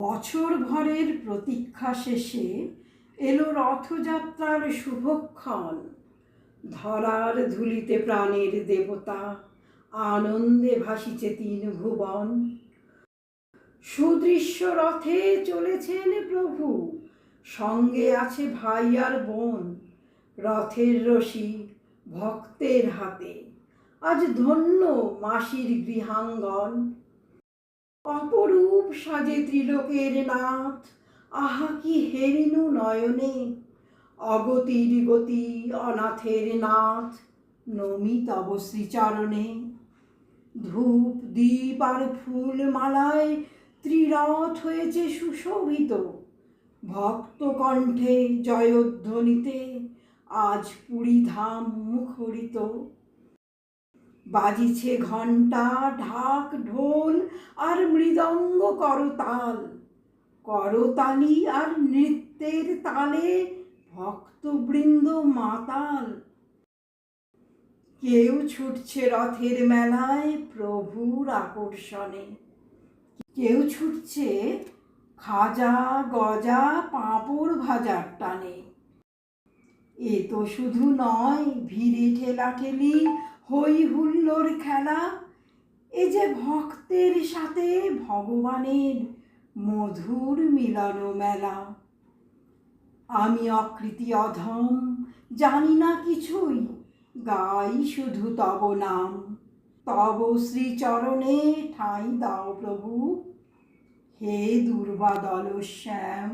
বছর ভরের প্রতীক্ষা শেষে এলো রথযাত্রার শুভক্ষণ। ধরার ধুলিতে প্রাণের দেবতা, আনন্দে ভাসিছে তিন ভুবন। সুদৃশ্য রথে চলেছেন প্রভু, সঙ্গে আছে ভাই আর বোন। রথের রশি ভক্তের হাতে। আজ ধন্য মাসির গৃহাঙ্গন। অপরূপ সাজে ত্রিলোকের নাথ আহা, কি হেরিনু নয়নে। অগতির গতি অনাথের নাথ নমি তব ধূপ, দীপ আর ফুল মালায় ত্রিরথ হয়েছে সুশোভিত। ভক্ত কণ্ঠে জয়ধ্বনিতে আজ পুরী ধাম মুখরিত। বাজিছে ঘণ্টা, ঢাক, ঢোল আর মৃদঙ্গ করতাল। করতালি আর নৃত্যের তালে ভক্তবৃন্দ মাতাল। কেউ ছুটছে রথের মেলায় প্রভুর আকর্ষণে। কেউ ছুটছে খাজা, গজা, পাঁপড় ভাজার টানে। এ তো শুধু নয়, ভিড়ে ঠেলাঠেলি হই হুল্লোর খেলা, এ যে ভক্তের সাথে ভগবানের মধুর মিলন মেলা। আমি অকৃতি অধম, জানি না কিছুই, গাই শুধু তব নাম। তব শ্রীচরণে ঠাঁই দাও প্রভু, হে দুর্বাদল শ্যাম।